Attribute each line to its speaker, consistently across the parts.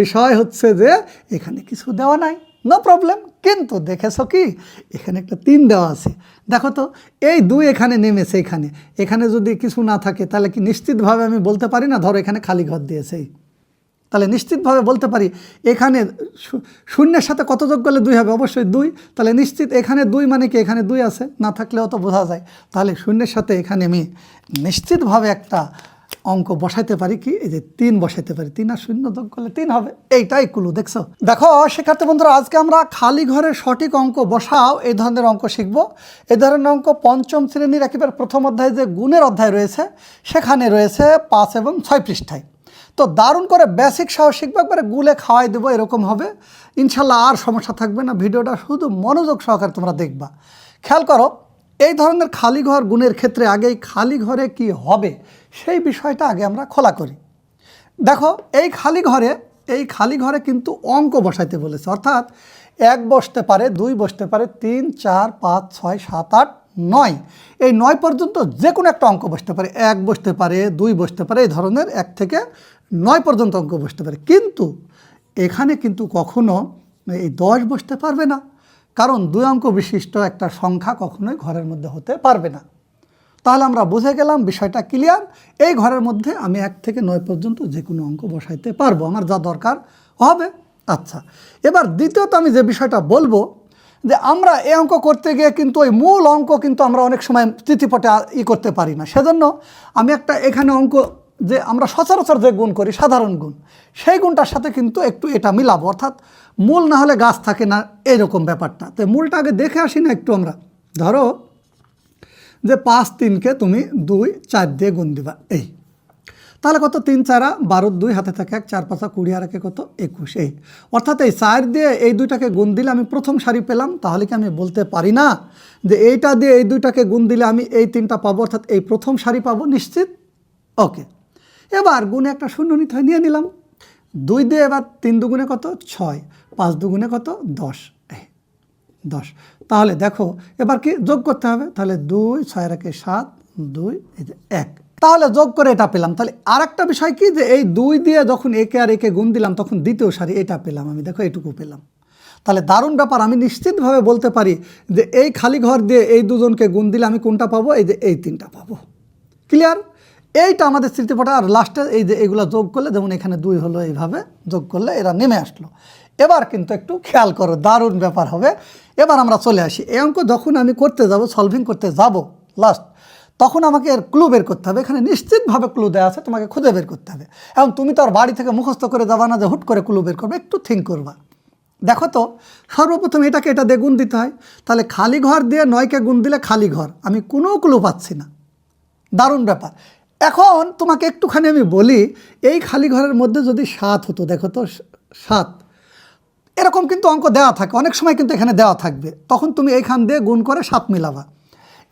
Speaker 1: বিষয় হচ্ছে যে এখানে কিছু দেওয়া নাই নো প্রবলেম কিন্তু দেখেছো কি এখানে একটা তিন দেওয়া আছে দেখো তো এই দুই এখানে নেমেছে এখানে এখানে যদি কিছু না থাকে তাহলে কি নিশ্চিতভাবে আমি বলতে পারি না ধরো এখানে খালি ঘর দিয়েছে তাহলে নিশ্চিতভাবে বলতে পারি এখানে শূন্যের সাথে কত যোগ করলে দুই হবে অবশ্যই দুই তাহলে নিশ্চিত এখানে দুই মানে কি এখানে দুই আছে না থাকলে অত বোঝা যায় তাহলে শূন্যের সাথে এখানে আমি নিশ্চিতভাবে একটা অঙ্ক বসাইতে পারি কি এই যে তিন বসাইতে পারি তিন আর শূন্য যোগ করলে তিন হবে এইটাই কুলু দেখছো দেখো শিক্ষার্থী বন্ধুরা আজকে আমরা খালি ঘরের সঠিক অঙ্ক বসাও এই ধরনের অঙ্ক শিখব এই ধরনের অঙ্ক পঞ্চম শ্রেণীর একেবারে প্রথম অধ্যায় যে গুণের অধ্যায় রয়েছে সেখানে রয়েছে পাঁচ এবং ছয় পৃষ্ঠায় তো দারুণ করে বেসিক সহ শিখবো একবারে গুলে খাওয়াই দেবো এরকম হবে ইনশাল্লাহ আর সমস্যা থাকবে না ভিডিওটা শুধু মনোযোগ সহকারে তোমরা দেখবা খেয়াল করো এই ধরনের খালি ঘর গুণের ক্ষেত্রে আগেই খালি ঘরে কি হবে সেই বিষয়টা আগে আমরা খোলা করি দেখো এই খালি ঘরে এই খালি ঘরে কিন্তু অঙ্ক বসাইতে বলেছে অর্থাৎ এক বসতে পারে দুই বসতে পারে তিন চার পাঁচ ছয় সাত আট নয় এই নয় পর্যন্ত যে কোনো একটা অঙ্ক বসতে পারে এক বসতে পারে দুই বসতে পারে এই ধরনের এক থেকে নয় পর্যন্ত অঙ্ক বসতে পারে কিন্তু এখানে কিন্তু কখনো এই দশ বসতে পারবে না কারণ দুই অঙ্ক বিশিষ্ট একটা সংখ্যা কখনোই ঘরের মধ্যে হতে পারবে না তাহলে আমরা বুঝে গেলাম বিষয়টা ক্লিয়ার এই ঘরের মধ্যে আমি এক থেকে নয় পর্যন্ত যে কোনো অঙ্ক বসাইতে পারবো আমার যা দরকার হবে আচ্ছা এবার দ্বিতীয়ত আমি যে বিষয়টা বলবো যে আমরা এই অঙ্ক করতে গিয়ে কিন্তু ওই মূল অঙ্ক কিন্তু আমরা অনেক সময় চিঠিপটে ই করতে পারি না সেজন্য আমি একটা এখানে অঙ্ক যে আমরা সচরাচর যে গুণ করি সাধারণ গুণ সেই গুণটার সাথে কিন্তু একটু এটা মিলাবো অর্থাৎ মূল না হলে গাছ থাকে না এরকম ব্যাপারটা তো মূলটা আগে দেখে আসি না একটু আমরা ধরো যে পাঁচ তিনকে তুমি দুই চার দিয়ে গুণ দিবা এই তাহলে কত তিন চারা বারো দুই হাতে থাকে এক চার পাঁচা কুড়ি আর একে কত একুশ এই অর্থাৎ এই চার দিয়ে এই দুইটাকে গুণ দিলে আমি প্রথম সারি পেলাম তাহলে কি আমি বলতে পারি না যে এইটা দিয়ে এই দুইটাকে গুণ দিলে আমি এই তিনটা পাবো অর্থাৎ এই প্রথম সারি পাবো নিশ্চিত ওকে এবার গুণে একটা শূন্য নিতে হয় নিয়ে নিলাম দুই দিয়ে এবার তিন দুগুণে কত ছয় পাঁচ দুগুণে কত দশ দশ তাহলে দেখো এবার কি যোগ করতে হবে তাহলে দুই ছয় রাখে সাত দুই এই যে এক তাহলে যোগ করে এটা পেলাম তাহলে আর একটা বিষয় কি যে এই দুই দিয়ে যখন একে আর একে গুণ দিলাম তখন দ্বিতীয় সারি এটা পেলাম আমি দেখো এটুকু পেলাম তাহলে দারুণ ব্যাপার আমি নিশ্চিতভাবে বলতে পারি যে এই খালি ঘর দিয়ে এই দুজনকে গুণ দিলে আমি কোনটা পাবো এই যে এই তিনটা পাবো ক্লিয়ার এইটা আমাদের স্মৃতিপটা আর লাস্টে এই যে এগুলো যোগ করলে যেমন এখানে দুই হলো এইভাবে যোগ করলে এরা নেমে আসলো এবার কিন্তু একটু খেয়াল করো দারুণ ব্যাপার হবে এবার আমরা চলে আসি এই অঙ্ক যখন আমি করতে যাব সলভিং করতে যাব লাস্ট তখন আমাকে এর ক্লু বের করতে হবে এখানে নিশ্চিতভাবে ক্লু দেওয়া আছে তোমাকে খুঁজে বের করতে হবে এবং তুমি তো আর বাড়ি থেকে মুখস্থ করে যাবা না যে হুট করে ক্লু বের করবে একটু থিঙ্ক করবা দেখো তো সর্বপ্রথম এটাকে এটা দিয়ে গুণ দিতে হয় তাহলে খালি ঘর দিয়ে নয়কে গুণ দিলে খালি ঘর আমি কোনো ক্লু পাচ্ছি না দারুণ ব্যাপার এখন তোমাকে একটুখানি আমি বলি এই খালি ঘরের মধ্যে যদি সাত হতো দেখো তো সাত এরকম কিন্তু অঙ্ক দেওয়া থাকে অনেক সময় কিন্তু এখানে দেওয়া থাকবে তখন তুমি এইখান দিয়ে গুণ করে সাত মিলাবা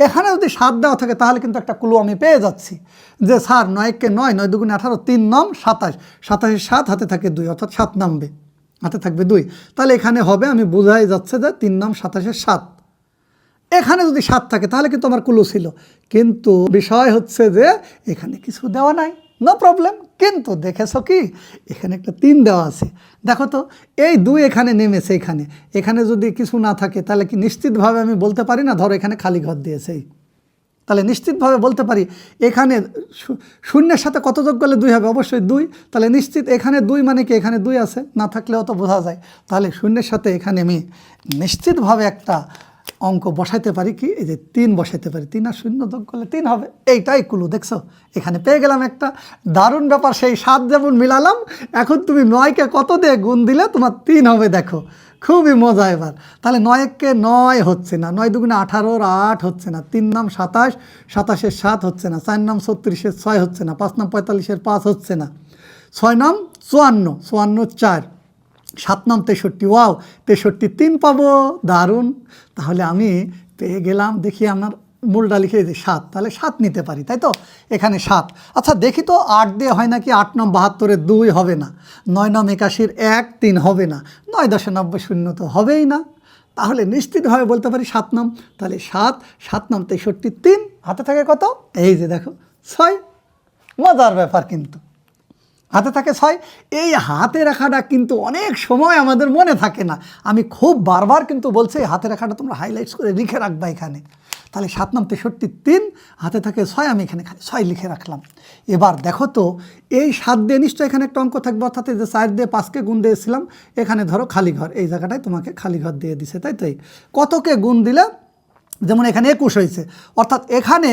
Speaker 1: এখানে যদি সাত দেওয়া থাকে তাহলে কিন্তু একটা ক্লু আমি পেয়ে যাচ্ছি যে স্যার নয়কে নয় নয় দুগুণে আঠারো তিন নম সাতাশ সাতাশে সাত হাতে থাকে দুই অর্থাৎ সাত নামবে হাতে থাকবে দুই তাহলে এখানে হবে আমি বোঝাই যাচ্ছে যে তিন নম সাতাশের সাত এখানে যদি সাত থাকে তাহলে কিন্তু আমার কুলু ছিল কিন্তু বিষয় হচ্ছে যে এখানে কিছু দেওয়া নাই নো প্রবলেম কিন্তু দেখেছ কি এখানে একটা তিন দেওয়া আছে দেখো তো এই দুই এখানে নেমেছে এখানে এখানে যদি কিছু না থাকে তাহলে কি নিশ্চিতভাবে আমি বলতে পারি না ধরো এখানে খালি ঘর দিয়েছে তাহলে নিশ্চিতভাবে বলতে পারি এখানে শূন্যের সাথে কত যোগ করলে দুই হবে অবশ্যই দুই তাহলে নিশ্চিত এখানে দুই মানে কি এখানে দুই আছে না থাকলেও তো বোঝা যায় তাহলে শূন্যের সাথে এখানে আমি নিশ্চিতভাবে একটা অঙ্ক বসাইতে পারি কি এই যে তিন বসাইতে পারি তিন আর শূন্য যোগ করলে তিন হবে এইটাই কুলু দেখছো এখানে পেয়ে গেলাম একটা দারুণ ব্যাপার সেই সাত যেমন মিলালাম এখন তুমি নয়কে কত দিয়ে গুণ দিলে তোমার তিন হবে দেখো খুবই মজা এবার তাহলে নয়কে নয় হচ্ছে না নয় দুগুণে আঠারোর আট হচ্ছে না তিন নাম সাতাশ সাতাশের সাত হচ্ছে না চার নাম ছত্রিশের ছয় হচ্ছে না পাঁচ নাম পঁয়তাল্লিশের পাঁচ হচ্ছে না ছয় নাম চুয়ান্ন চুয়ান্ন চার সাত নাম তেষট্টি ওয়াও তেষট্টি তিন পাবো দারুণ তাহলে আমি পেয়ে গেলাম দেখি আমার মূলটা লিখে যে সাত তাহলে সাত নিতে পারি তাই তো এখানে সাত আচ্ছা দেখি তো আট দিয়ে হয় নাকি আট নম বাহাত্তরের দুই হবে না নয় নম একাশির এক তিন হবে না নয় দশে নব্বই শূন্য তো হবেই না তাহলে নিশ্চিতভাবে বলতে পারি সাত নম তাহলে সাত সাত নম তেষট্টি তিন হাতে থাকে কত এই যে দেখো ছয় মজার ব্যাপার কিন্তু হাতে থাকে ছয় এই হাতে রাখাটা কিন্তু অনেক সময় আমাদের মনে থাকে না আমি খুব বারবার কিন্তু বলছি হাতে রাখাটা তোমরা হাইলাইটস করে লিখে রাখবা এখানে তাহলে সাত নাম তেষট্টি তিন হাতে থাকে ছয় আমি এখানে খালি ছয় লিখে রাখলাম এবার দেখো তো এই সাত দিয়ে নিশ্চয় এখানে একটা অঙ্ক থাকবে অর্থাৎ যে চার দিয়ে পাঁচকে গুণ দিয়েছিলাম এখানে ধরো খালি ঘর এই জায়গাটায় তোমাকে খালি ঘর দিয়ে দিছে তাই তো কতকে গুণ দিলে যেমন এখানে একুশ হয়েছে অর্থাৎ এখানে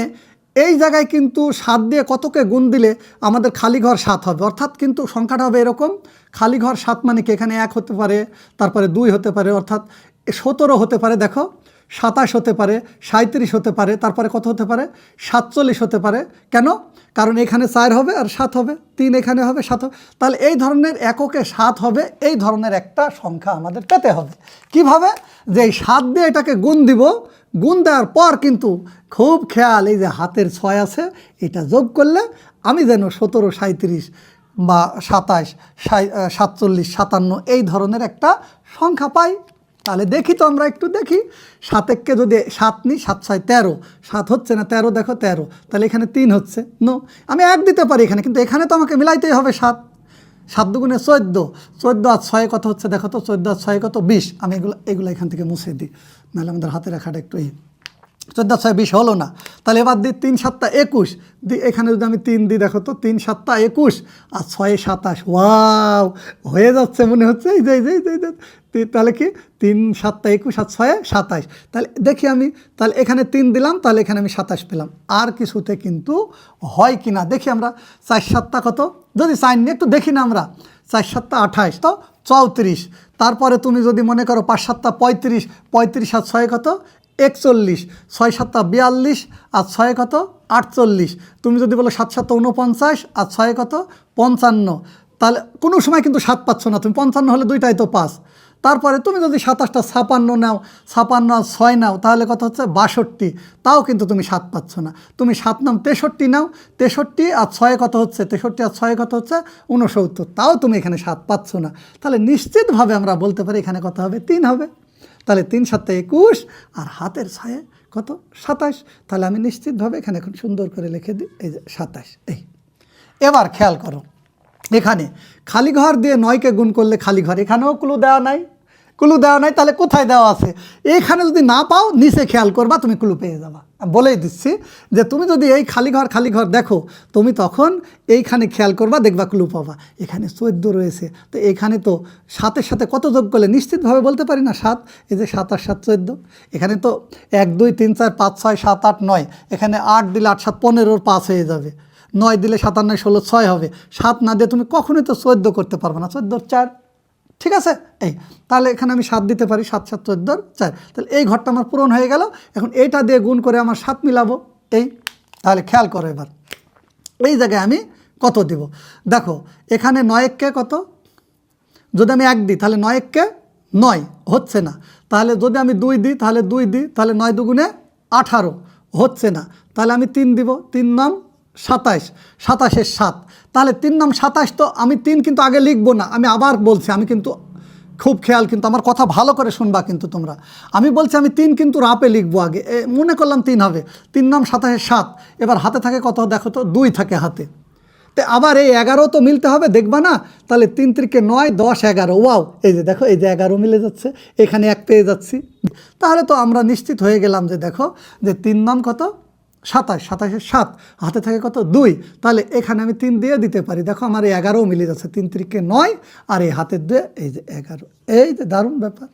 Speaker 1: এই জায়গায় কিন্তু সাত দিয়ে কতকে গুণ দিলে আমাদের খালি ঘর সাত হবে অর্থাৎ কিন্তু সংখ্যাটা হবে এরকম খালি ঘর সাত মানে কি এখানে এক হতে পারে তারপরে দুই হতে পারে অর্থাৎ সতেরো হতে পারে দেখো সাতাশ হতে পারে সাঁত্রিশ হতে পারে তারপরে কত হতে পারে সাতচল্লিশ হতে পারে কেন কারণ এখানে চার হবে আর সাত হবে তিন এখানে হবে সাত হবে তাহলে এই ধরনের এককে সাত হবে এই ধরনের একটা সংখ্যা আমাদের পেতে হবে কিভাবে যে এই সাত দিয়ে এটাকে গুণ দিব গুণ দেওয়ার পর কিন্তু খুব খেয়াল এই যে হাতের ছয় আছে এটা যোগ করলে আমি যেন সতেরো সাঁত্রিশ বা সাতাশ সাতচল্লিশ সাতান্ন এই ধরনের একটা সংখ্যা পাই তাহলে দেখি তো আমরা একটু দেখি সাতেককে যদি সাত নিই সাত ছয় তেরো সাত হচ্ছে না তেরো দেখো তেরো তাহলে এখানে তিন হচ্ছে নো আমি এক দিতে পারি এখানে কিন্তু এখানে তো আমাকে মিলাইতেই হবে সাত সাত দুগুণে চোদ্দ চোদ্দ আর ছয় কত হচ্ছে দেখো তো চোদ্দ আর ছয় কত বিশ আমি এগুলো এগুলো এখান থেকে মুছে দিই নাহলে আমাদের হাতে রাখাটা একটু ইয়ে চোদ্দ ছয় বিশ হলো না তাহলে এবার দিই তিন সাতটা একুশ দি এখানে যদি আমি তিন দিই দেখো তো তিন সাতটা একুশ আর ছয়ে সাতাশ ওয়াও হয়ে যাচ্ছে মনে হচ্ছে এই যে এই যে তাহলে কি তিন সাতটা একুশ আর ছয়ে সাতাশ তাহলে দেখি আমি তাহলে এখানে তিন দিলাম তাহলে এখানে আমি সাতাশ পেলাম আর কিছুতে কিন্তু হয় কি না দেখি আমরা চার সাতটা কত যদি সাইন নিয়ে একটু দেখি না আমরা চার সাতটা আঠাশ তো চৌত্রিশ তারপরে তুমি যদি মনে করো পাঁচ সাতটা পঁয়ত্রিশ পঁয়ত্রিশ আর ছয় কত একচল্লিশ ছয় সাতটা বিয়াল্লিশ আর ছয় কত আটচল্লিশ তুমি যদি বলো সাত সাতটা উনপঞ্চাশ আর ছয় কত পঞ্চান্ন তাহলে কোনো সময় কিন্তু সাত পাচ্ছ না তুমি পঞ্চান্ন হলে দুইটাই তো পাঁচ তারপরে তুমি যদি সাতাশটা ছাপান্ন নাও ছাপান্ন আর ছয় নাও তাহলে কত হচ্ছে বাষট্টি তাও কিন্তু তুমি সাত পাচ্ছ না তুমি সাত নাম তেষট্টি নাও তেষট্টি আর ছয় কত হচ্ছে তেষট্টি আর ছয় কত হচ্ছে উনসত্তর তাও তুমি এখানে সাত পাচ্ছ না তাহলে নিশ্চিতভাবে আমরা বলতে পারি এখানে কত হবে তিন হবে তাহলে তিন সাতটা একুশ আর হাতের ছায়ে কত সাতাশ তাহলে আমি নিশ্চিতভাবে এখানে এখন সুন্দর করে লিখে দিই এই যে সাতাশ এই এবার খেয়াল করো এখানে খালি ঘর দিয়ে নয়কে গুণ করলে খালি ঘর এখানেও ক্লু দেওয়া নাই কুলু দেওয়া নাই তাহলে কোথায় দেওয়া আছে এইখানে যদি না পাও নিচে খেয়াল করবা তুমি কুলু পেয়ে যাবা বলেই দিচ্ছি যে তুমি যদি এই খালি ঘর খালি ঘর দেখো তুমি তখন এইখানে খেয়াল করবা দেখবা কুলু পাবা এখানে চোদ্দ রয়েছে তো এখানে তো সাতের সাথে কত যোগ করলে নিশ্চিতভাবে বলতে পারি না সাত এই যে সাত আট সাত চোদ্দ এখানে তো এক দুই তিন চার পাঁচ ছয় সাত আট নয় এখানে আট দিলে আট সাত পনেরোর পাঁচ হয়ে যাবে নয় দিলে সাতান্ন ষোলো ছয় হবে সাত না দিয়ে তুমি কখনোই তো চোদ্দ করতে পারবে না চোদ্দোর চার ঠিক আছে এই তাহলে এখানে আমি সাত দিতে পারি সাত সাত চোদ্দ চার তাহলে এই ঘরটা আমার পূরণ হয়ে গেল এখন এইটা দিয়ে গুণ করে আমার সাত মিলাবো এই তাহলে খেয়াল করো এবার এই জায়গায় আমি কত দিব দেখো এখানে নয় কে কত যদি আমি এক দিই তাহলে নয় কে নয় হচ্ছে না তাহলে যদি আমি দুই দিই তাহলে দুই দিই তাহলে নয় দুগুণে আঠারো হচ্ছে না তাহলে আমি তিন দিব তিন নাম সাতাইশ সাতাশের সাত তাহলে তিন নাম সাতাশ তো আমি তিন কিন্তু আগে লিখবো না আমি আবার বলছি আমি কিন্তু খুব খেয়াল কিন্তু আমার কথা ভালো করে শুনবা কিন্তু তোমরা আমি বলছি আমি তিন কিন্তু রাপে লিখবো আগে মনে করলাম তিন হবে তিন নাম সাতাশে সাত এবার হাতে থাকে কত দেখো তো দুই থাকে হাতে তো আবার এই এগারো তো মিলতে হবে দেখবা না তাহলে তিন তিরিকে নয় দশ এগারো ওয়াও এই যে দেখো এই যে এগারো মিলে যাচ্ছে এখানে এক পেয়ে যাচ্ছি তাহলে তো আমরা নিশ্চিত হয়ে গেলাম যে দেখো যে তিন নাম কত সাতাশ সাতাশে সাত হাতে থাকে কত দুই তাহলে এখানে আমি তিন দিয়ে দিতে পারি দেখো আমার এই এগারোও মিলে যাচ্ছে তিন তিরিকে নয় আর এই হাতের দুয়ে এই যে এগারো এই যে দারুণ ব্যাপার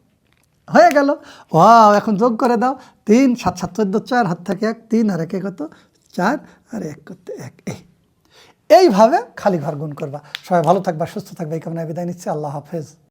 Speaker 1: হয়ে গেল ওয়াও এখন যোগ করে দাও তিন সাত সাত চোদ্দো চার হাত থাকে এক তিন আর একে কত চার আর এক করতে এক এই এইভাবে খালি ঘর গুণ করবা সবাই ভালো থাকবা সুস্থ থাকবে এই কামনায় বিদায় নিচ্ছে আল্লাহ হাফেজ